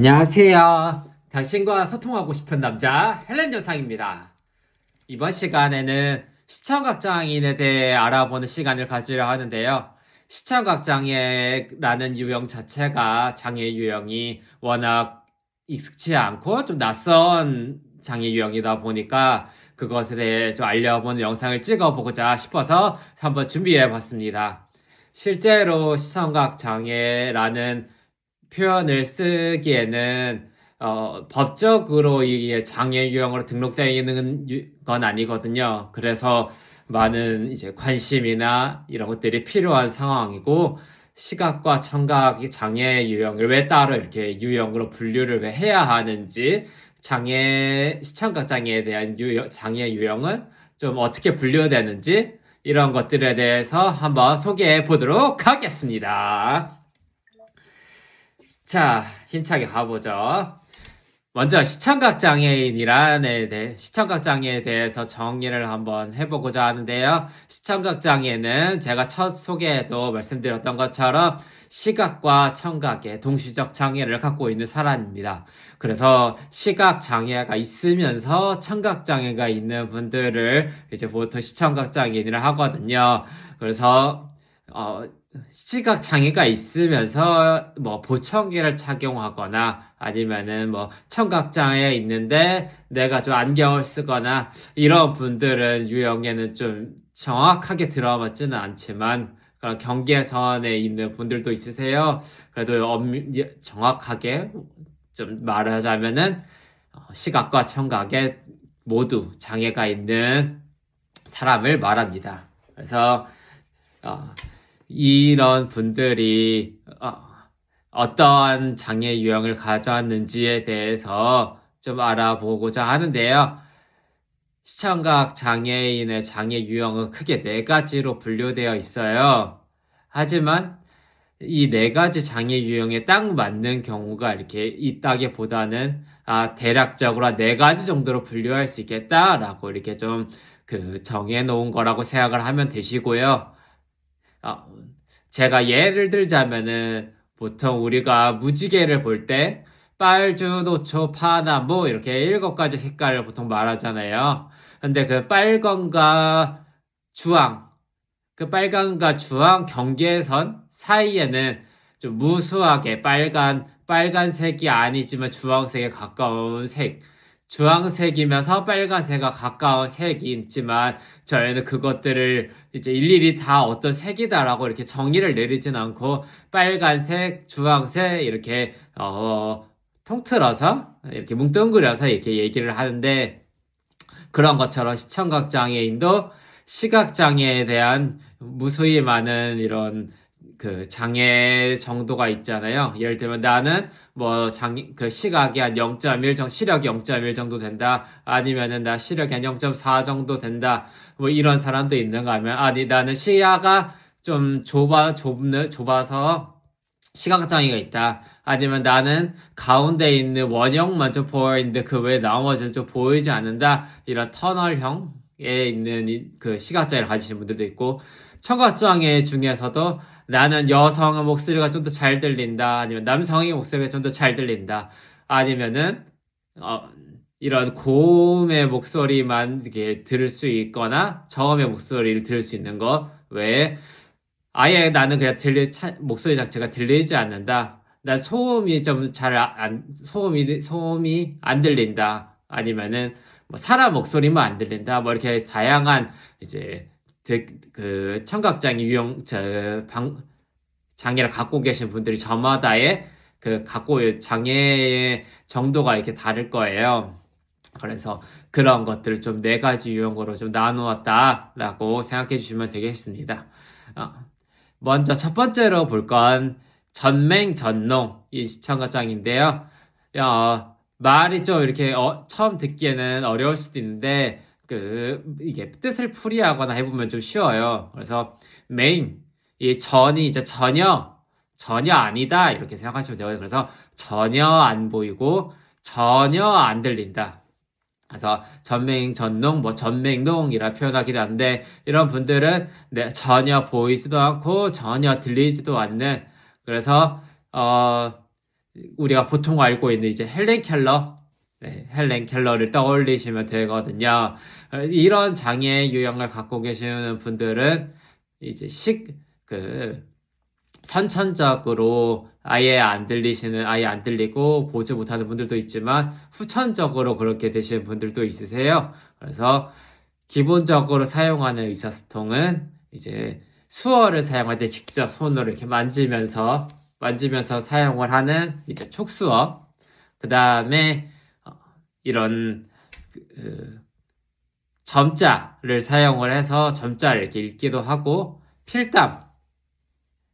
안녕하세요. 당신과 소통하고 싶은 남자 헬렌 전상입니다. 이번 시간에는 시청각 장애인에 대해 알아보는 시간을 가지려 하는데요. 시청각 장애라는 유형 자체가 장애 유형이 워낙 익숙치 않고 좀 낯선 장애 유형이다 보니까 그것에 대해 좀 알려보는 영상을 찍어보고자 싶어서 한번 준비해 봤습니다. 실제로 시청각 장애라는 표현을 쓰기에는 어, 법적으로 이게 장애 유형으로 등록되어 있는 유- 건 아니거든요. 그래서 많은 이제 관심이나 이런 것들이 필요한 상황이고 시각과 청각 장애 유형을 왜 따로 이렇게 유형으로 분류를 왜 해야 하는지 장애 시청각 장애에 대한 유형, 장애 유형은 좀 어떻게 분류되는지 이런 것들에 대해서 한번 소개해 보도록 하겠습니다. 자, 힘차게 가보죠. 먼저 시청각 장애인이란에 대해 시청각 장애에 대해서 정의를 한번 해보고자 하는데요. 시청각 장애는 제가 첫 소개에도 말씀드렸던 것처럼 시각과 청각의 동시적 장애를 갖고 있는 사람입니다. 그래서 시각 장애가 있으면서 청각 장애가 있는 분들을 이제 보통 시청각 장애인이라 하거든요. 그래서 어, 시각 장애가 있으면서 뭐 보청기를 착용하거나 아니면은 뭐 청각 장애 있는데 내가 좀 안경을 쓰거나 이런 분들은 유형에는 좀 정확하게 들어맞지는 않지만 그런 경계선에 있는 분들도 있으세요. 그래도 엄- 정확하게 좀 말하자면은 어, 시각과 청각에 모두 장애가 있는 사람을 말합니다. 그래서 어, 이런 분들이 어, 떠한 장애 유형을 가져왔는지에 대해서 좀 알아보고자 하는데요. 시청각 장애인의 장애 유형은 크게 네 가지로 분류되어 있어요. 하지만 이 네 가지 장애 유형에 딱 맞는 경우가 이렇게 있다기보다는 아, 대략적으로 네 가지 정도로 분류할 수 있겠다라고 이렇게 좀 그 정해 놓은 거라고 생각을 하면 되시고요. 어, 제가 예를 들자면은 보통 우리가 무지개를 볼 때 빨주, 노초, 파나무 이렇게 일곱 가지 색깔을 보통 말하잖아요. 근데 그 빨강과 주황, 그 빨강과 주황 경계선 사이에는 좀 무수하게 빨간, 빨간색이 아니지만 주황색에 가까운 색, 주황색이면서 빨간색에 가까운 색이 있지만 저희는 그것들을 이제 일일이 다 어떤 색이다라고 이렇게 정의를 내리진 않고 빨간색, 주황색 이렇게 어 통틀어서 이렇게 뭉뚱그려서 이렇게 얘기를 하는데 그런 것처럼 시청각 장애인도 시각 장애에 대한 무수히 많은 이런 그 장애 정도가 있잖아요. 예를 들면 나는 뭐 장애 그 시각이 한 0.1 정도 시력이 0.1 정도 된다. 아니면은 나 시력이 한 0.4 정도 된다. 뭐 이런 사람도 있는가 하면 아니 나는 시야가 좀 좁아 좁는 좁아서 시각 장애가 있다. 아니면 나는 가운데 있는 원형만 좀 보여 있는데 그 외에 나머지는 좀 보이지 않는다. 이런 터널형에 있는 이- 그 시각 장애를 가지신 분들도 있고 청각 장애 중에서도 나는 여성의 목소리가 좀 더 잘 들린다. 아니면 남성의 목소리가 좀 더 잘 들린다. 아니면은 어, 이런 고음의 목소리만 이렇게 들을 수 있거나 저음의 목소리를 들을 수 있는 것 외에 아예 나는 그냥 들리 차- 목소리 자체가 들리지 않는다. 난 소음이 좀 잘 안 소음이 소음이 안 들린다. 아니면은 뭐 사람 목소리만 안 들린다. 뭐 이렇게 다양한 이제 그, 그 청각장애 유형 저방 장애를 갖고 계신 분들이 저마다의 그 갖고 장애의 정도가 이렇게 다를 거예요. 그래서 그런 것들을 좀 네 가지 유형으로 좀 나누었다라고 생각해 주시면 되겠습니다. 어, 먼저 첫 번째로 볼 건 전맹전농 이 시청각장인데요. 어, 말이 좀 이렇게 어, 처음 듣기에는 어려울 수도 있는데 그 이게 뜻을 풀이하거나 해보면 좀 쉬워요. 그래서 main 이 전이 이제 전혀 전혀 아니다 이렇게 생각하시면 돼요. 그래서 전혀 안 보이고 전혀 안 들린다. 그래서 전맹 전농 뭐 전맹농이라 표현하기도 하는데 이런 분들은 네, 전혀 보이지도 않고 전혀 들리지도 않는 그래서 어 우리가 보통 알고 있는 이제 헬렌 켈러, 네, 헬렌 켈러를 떠올리시면 되거든요. 이런 장애 유형을 갖고 계시는 분들은 이제 식, 그, 선천적으로 아예 안 들리시는, 아예 안 들리고 보지 못하는 분들도 있지만 후천적으로 그렇게 되시는 분들도 있으세요. 그래서 기본적으로 사용하는 의사소통은 이제 수어를 사용할 때 직접 손으로 이렇게 만지면서 만지면서 사용을 하는 이제 촉수어. 그 다음에 이런 그, 점자를 사용을 해서 점자를 이렇게 읽기도 하고 필담,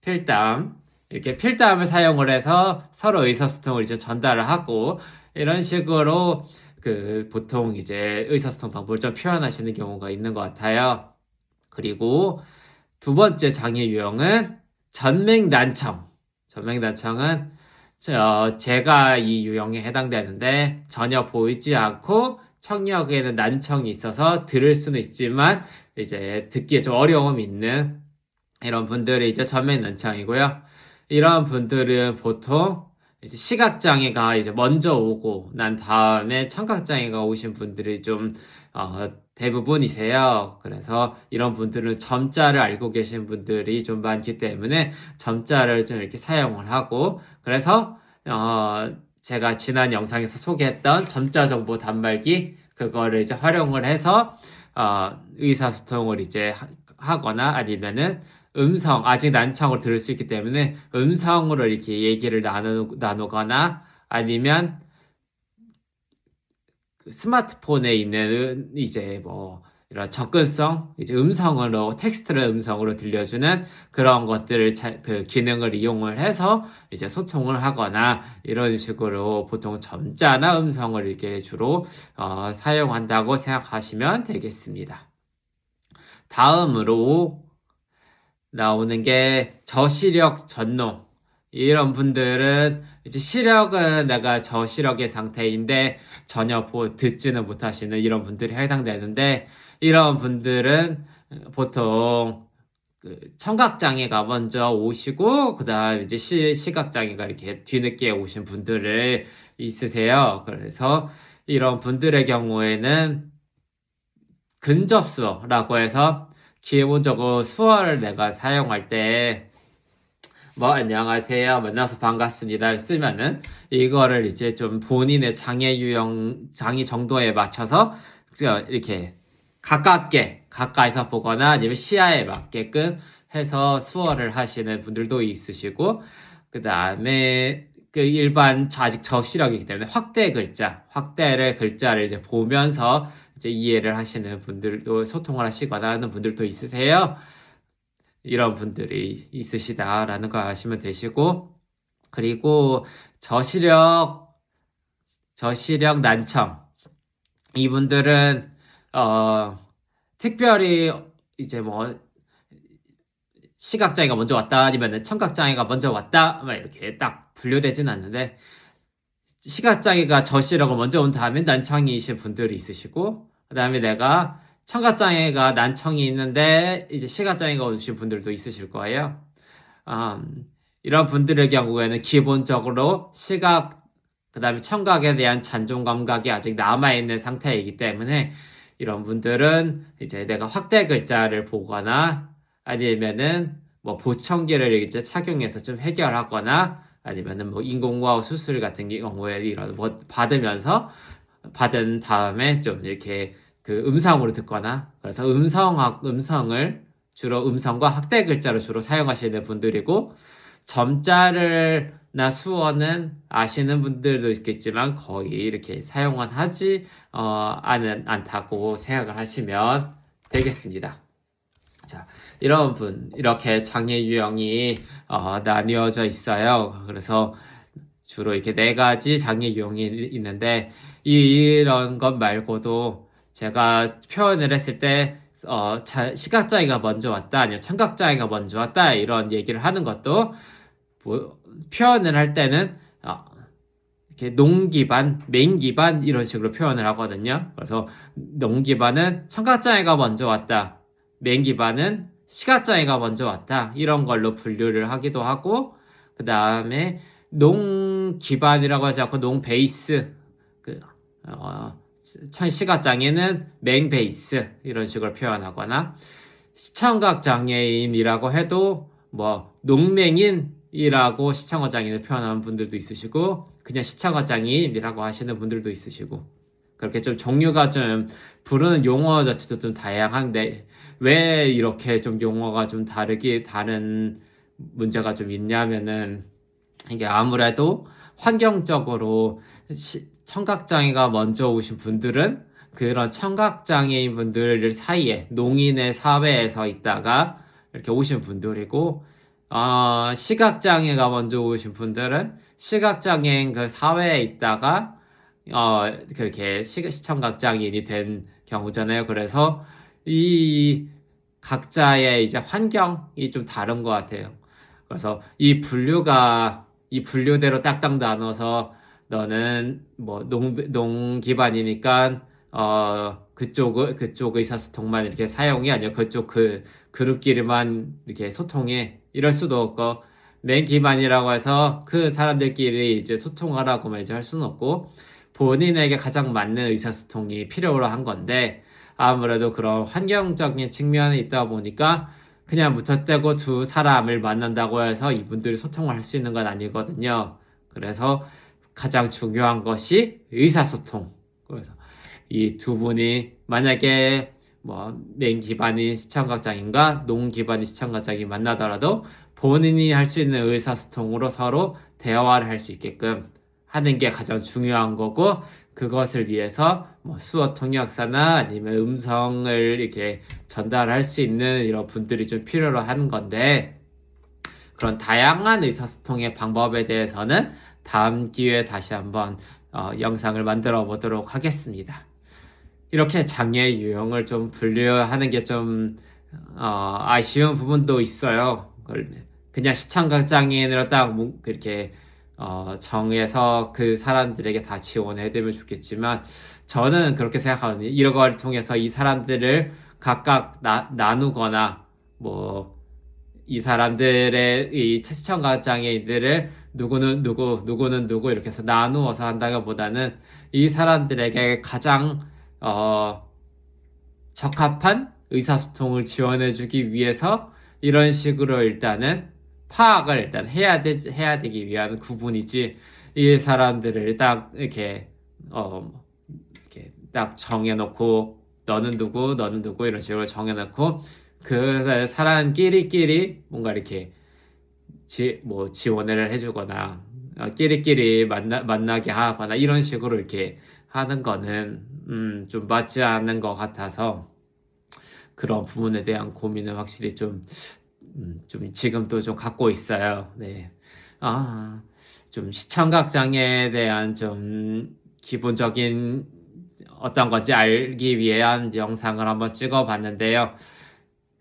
필담 이렇게 필담을 사용을 해서 서로 의사소통을 이제 전달을 하고 이런 식으로 그 보통 이제 의사소통 방법을 좀 표현하시는 경우가 있는 것 같아요. 그리고 두 번째 장애 유형은 전맹난청. 전맹난청은 저 제가 이 유형에 해당되는데 전혀 보이지 않고 청력에는 난청이 있어서 들을 수는 있지만 이제 듣기에 좀 어려움이 있는 이런 분들이 이제 전맹난청이고요. 이런 분들은 보통 이제 시각장애가 이제 먼저 오고 난 다음에 청각장애가 오신 분들이 좀 어, 대부분이세요. 그래서 이런 분들은 점자를 알고 계신 분들이 좀 많기 때문에 점자를 좀 이렇게 사용을 하고 그래서 어, 제가 지난 영상에서 소개했던 점자 정보 단말기 그거를 이제 활용을 해서 어, 의사소통을 이제 하거나 아니면은 음성 아직 난창으로 들을 수 있기 때문에 음성으로 이렇게 얘기를 나누, 나누거나 아니면 그 스마트폰에 있는 이제 뭐 이런 접근성, 이제 음성으로 텍스트를 음성으로 들려주는 그런 것들을 자, 그 기능을 이용을 해서 이제 소통을 하거나 이런 식으로 보통 점자나 음성을 이렇게 주로 어, 사용한다고 생각하시면 되겠습니다. 다음으로 나오는 게 저시력 전노. 이런 분들은 이제 시력은 내가 저시력의 상태인데 전혀 보, 듣지는 못하시는 이런 분들이 해당되는데 이런 분들은 보통 그 청각장애가 먼저 오시고 그다음 이제 시, 시각장애가 이렇게 뒤늦게 오신 분들을 있으세요. 그래서 이런 분들의 경우에는 근접수라고 해서 기본적으로 수어를 내가 사용할 때 뭐 안녕하세요 만나서 반갑습니다를 쓰면은 이거를 이제 좀 본인의 장애 유형 장애 정도에 맞춰서 이렇게 가깝게 가까이서 보거나 아니면 시야에 맞게끔 해서 수어를 하시는 분들도 있으시고 그 다음에 그 일반 아직 저시력이기 때문에 확대 글자 확대를 글자를 이제 보면서 이제 이해를 하시는 분들도 소통을 하시거나 하는 분들도 있으세요. 이런 분들이 있으시다라는 거 아시면 되시고 그리고 저시력 저시력 난청. 이분들은 어 특별히 이제 뭐 시각장애가 먼저 왔다 아니면 청각장애가 먼저 왔다 막 이렇게 딱 분류되지는 않는데 시각장애가 저시력을 먼저 온 다음에 난청이신 분들이 있으시고 그 다음에 내가 청각장애가 난청이 있는데 이제 시각장애가 오신 분들도 있으실 거예요. 음, 이런 분들의 경우에는 기본적으로 시각 그 다음에 청각에 대한 잔존 감각이 아직 남아있는 상태이기 때문에 이런 분들은 이제 내가 확대 글자를 보거나 아니면은 뭐 보청기를 이제 착용해서 좀 해결하거나 아니면은 뭐 인공과학 수술 같은 경우에 이런 뭐 받으면서 받은 다음에 좀 이렇게 그 음성으로 듣거나 그래서 음성 음성을 주로 음성과 확대 글자로 주로 사용하시는 분들이고 점자를 나 수어는 아시는 분들도 있겠지만 거의 이렇게 사용은 하지 어, 않은 않다고 생각을 하시면 되겠습니다. 자, 이런 분 이렇게 장애 유형이 어, 나뉘어져 있어요. 그래서 주로 이렇게 네 가지 장애 유형이 있는데 이런 것 말고도 제가 표현을 했을 때 어, 자, 시각장애가 먼저 왔다 아니면 청각장애가 먼저 왔다 이런 얘기를 하는 것도 뭐, 표현을 할 때는 어, 이렇게 농 기반, 메인 기반 이런 식으로 표현을 하거든요. 그래서 농 기반은 청각장애가 먼저 왔다. 메인 기반은 시각장애가 먼저 왔다. 이런 걸로 분류를 하기도 하고 그 다음에 농농 기반이라고 하지 않고 농 베이스 그 어, 시각 장애는 맹 베이스 이런 식으로 표현하거나 시청각 장애인이라고 해도 뭐 농맹인이라고 시청각 장애인을 표현하는 분들도 있으시고 그냥 시청각 장애인이라고 하시는 분들도 있으시고 그렇게 좀 종류가 좀 부르는 용어 자체도 좀 다양한데 왜 이렇게 좀 용어가 좀 다르게 다른 문제가 좀 있냐면은 이게 아무래도 환경적으로 시- 청각장애가 먼저 오신 분들은 그런 청각장애인 분들 사이에 농인의 사회에서 있다가 이렇게 오신 분들이고 어, 시각장애가 먼저 오신 분들은 시각장애인 그 사회에 있다가 어, 그렇게 시, 시청각장애인이 된 경우잖아요. 그래서 이 각자의 이제 환경이 좀 다른 것 같아요. 그래서 이 분류가 이 분류대로 딱딱 나눠서 너는 뭐 농, 농 기반이니까 어 그쪽 그쪽 의사소통만 이렇게 사용이 아니라 그쪽 그 그룹끼리만 이렇게 소통해. 이럴 수도 없고 맨 기반이라고 해서 그 사람들끼리 이제 소통하라고만 이제 할 수는 없고 본인에게 가장 맞는 의사소통이 필요로 한 건데 아무래도 그런 환경적인 측면이 있다 보니까 그냥 무턱대고 두 사람을 만난다고 해서 이분들이 소통을 할 수 있는 건 아니거든요. 그래서 가장 중요한 것이 의사소통. 그래서 이 두 분이 만약에 뭐맨 기반인 시청각장애인과 농 기반인 시청각장애인 만나더라도 본인이 할 수 있는 의사소통으로 서로 대화를 할 수 있게끔 하는 게 가장 중요한 거고 그것을 위해서 뭐 수어 통역사나 아니면 음성을 이렇게 전달할 수 있는 이런 분들이 좀 필요로 하는 건데 그런 다양한 의사소통의 방법에 대해서는 다음 기회에 다시 한번 어, 영상을 만들어 보도록 하겠습니다. 이렇게 장애 유형을 좀 분류하는 게좀 어, 아쉬운 부분도 있어요. 그냥 시청각 장애인으로 딱 뭉- 그렇게 어, 정해서 그 사람들에게 다 지원해주면 좋겠지만 저는 그렇게 생각하거든요. 이런 걸 통해서 이 사람들을 각각 나, 나누거나 뭐 이 사람들의 이 시청각 장애인들을 누구는 누구 누구는 누구 이렇게 해서 나누어서 한다기보다는 이 사람들에게 가장 어, 적합한 의사소통을 지원해주기 위해서 이런 식으로 일단은 파악을 일단 해야 되 해야 되기 위한 구분이지 이 사람들을 딱 이렇게 어 이렇게 딱 정해놓고 너는 누구 너는 누구 이런 식으로 정해놓고 그 사람끼리끼리 뭔가 이렇게 지, 뭐 지원을 해주거나 어, 끼리끼리 만나 만나게 하거나 이런 식으로 이렇게 하는 거는 음, 좀 맞지 않는 것 같아서 그런 부분에 대한 고민을 확실히 좀, 음, 좀 지금도 좀 갖고 있어요. 네. 아, 좀 시청각 장애에 대한 좀 기본적인 어떤 건지 알기 위한 영상을 한번 찍어 봤는데요.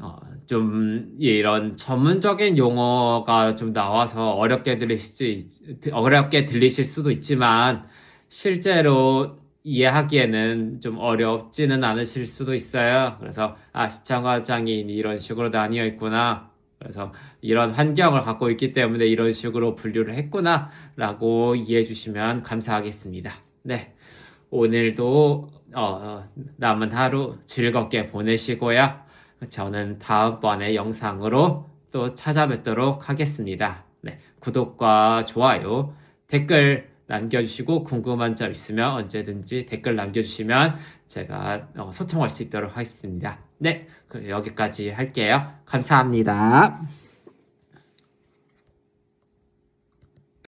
어, 좀 이런 전문적인 용어가 좀 나와서 어렵게 들리실 수 있- 어렵게 들리실 수도 있지만 실제로 이해하기에는 좀 어렵지는 않으실 수도 있어요. 그래서 아 시청각 장애인이 이런 식으로 나뉘어 있구나. 그래서 이런 환경을 갖고 있기 때문에 이런 식으로 분류를 했구나라고 이해해 주시면 감사하겠습니다. 네. 오늘도 어, 남은 하루 즐겁게 보내시고요. 저는 다음번에 영상으로 또 찾아뵙도록 하겠습니다. 네, 구독과 좋아요, 댓글 남겨주시고 궁금한 점 있으면 언제든지 댓글 남겨주시면 제가 어, 소통할 수 있도록 하겠습니다. 네, 여기까지 할게요. 감사합니다.